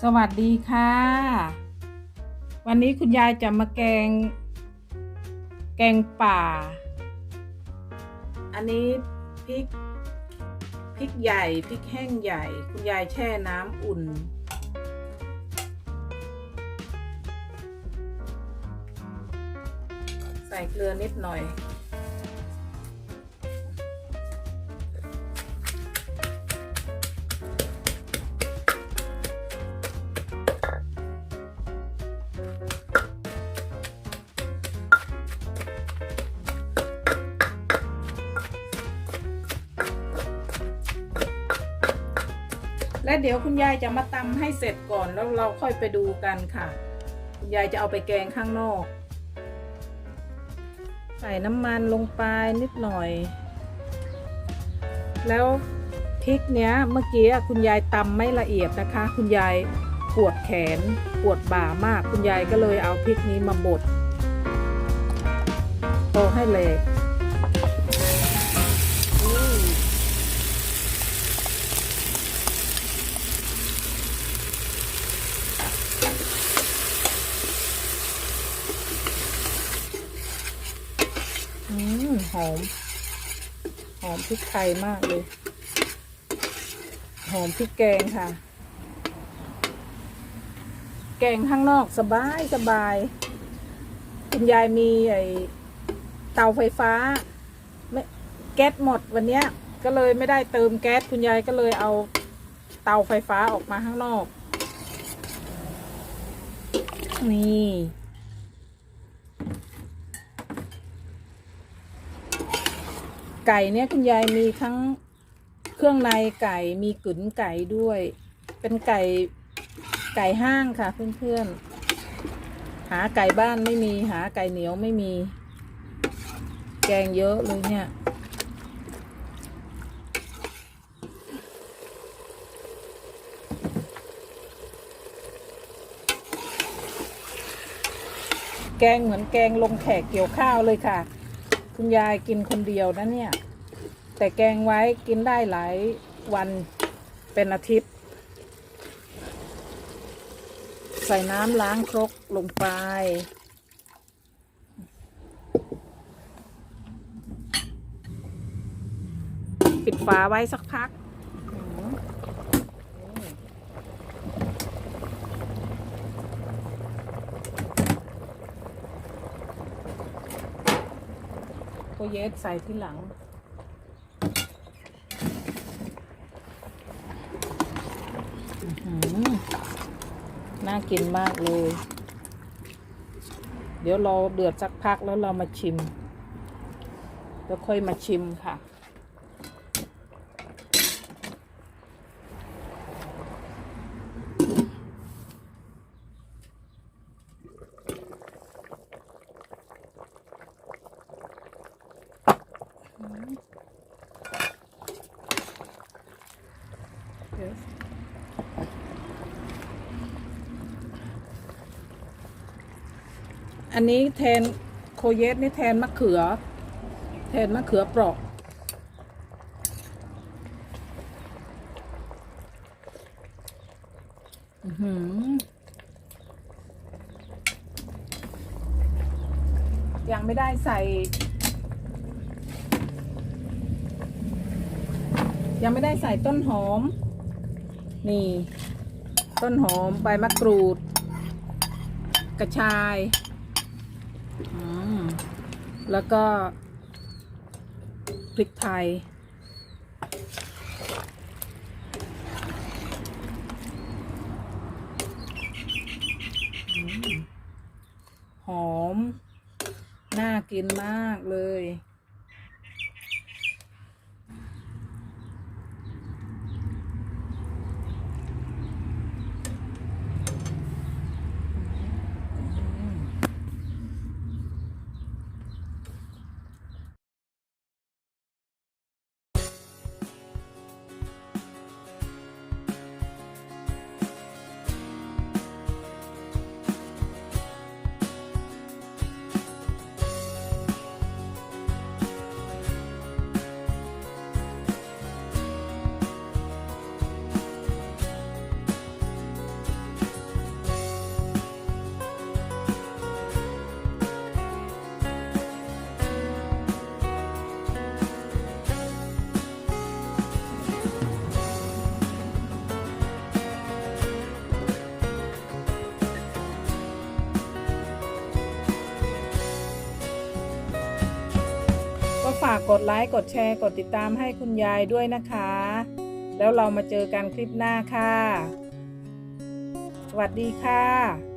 สวัสดีค่ะ วันนี้คุณยายจะมาแกง แกงป่า อันนี้พริกพริกใหญ่พริกแห้งใหญ่ คุณยายแช่น้ำอุ่น ใส่เกลือนิดหน่อย และเดี๋ยวคุณยายจะมาตำให้เสร็จก่อนแล้วเราค่อยไปดูกันค่ะ คุณยายจะเอาไปแกงข้างนอก ใส่น้ำมันลงไปนิดหน่อย แล้วพริกเนี้ยเมื่อกี้คุณยายตำไม่ละเอียดนะคะ คุณยายปวดแขนปวดบ่ามาก คุณยายก็เลยเอาพริกนี้มาบดโตให้เละอืม อืมหอม หอมพริกไทยมากเลย หอมพริกแกงค่ะ แกงข้างนอกสบายสบายคุณยายมีไอเตาไฟฟ้า ไม่แก๊สหมดวันเนี้ย ก็เลยไม่ได้เติมแก๊สคุณยายก็เลยเอาเตาไฟฟ้าออกมาข้างนอก นี่ ไก่เนี่ยคุณยายมีทั้งเครื่องในไก่มีกึ๋นไก่ด้วย เป็นไก่ไก่ห้างค่ะ เพื่อนๆ หาไก่บ้านไม่มีหาไก่เหนียวไม่มี แกงเยอะเลยเนี่ยแกงเหมือนแกงลงแขกเกี่ยวข้าวเลยค่ะ คุณยายกินคนเดียวนะเนี่ย แต่แกงไว้กินได้หลายวันเป็นอาทิตย์ ใส่น้ำล้างครกลงไป ปิดฝาไว้สักพักอืม โคเยสใส่ที่หลัง น่ากินมากเลย เดี๋ยวเราเดือดสักพักแล้วเรามาชิม แล้วค่อยมาชิมค่ะ Yes. อันนี้แทนโคเยสนี่แทนมะเขือ แทนมะเขือเปราะอือหือยังไม่ได้ใส่ ยังไม่ได้ใส่ต้นหอม นี่ ต้นหอมใบมะกรูด กระชายแล้วก็พริกไทย หอม น่ากินมากเลย ฝากกดไลค์กดแชร์กดติดตามให้คุณยายด้วยนะคะ แล้วเรามาเจอกันคลิปหน้าค่ะ สวัสดีค่ะ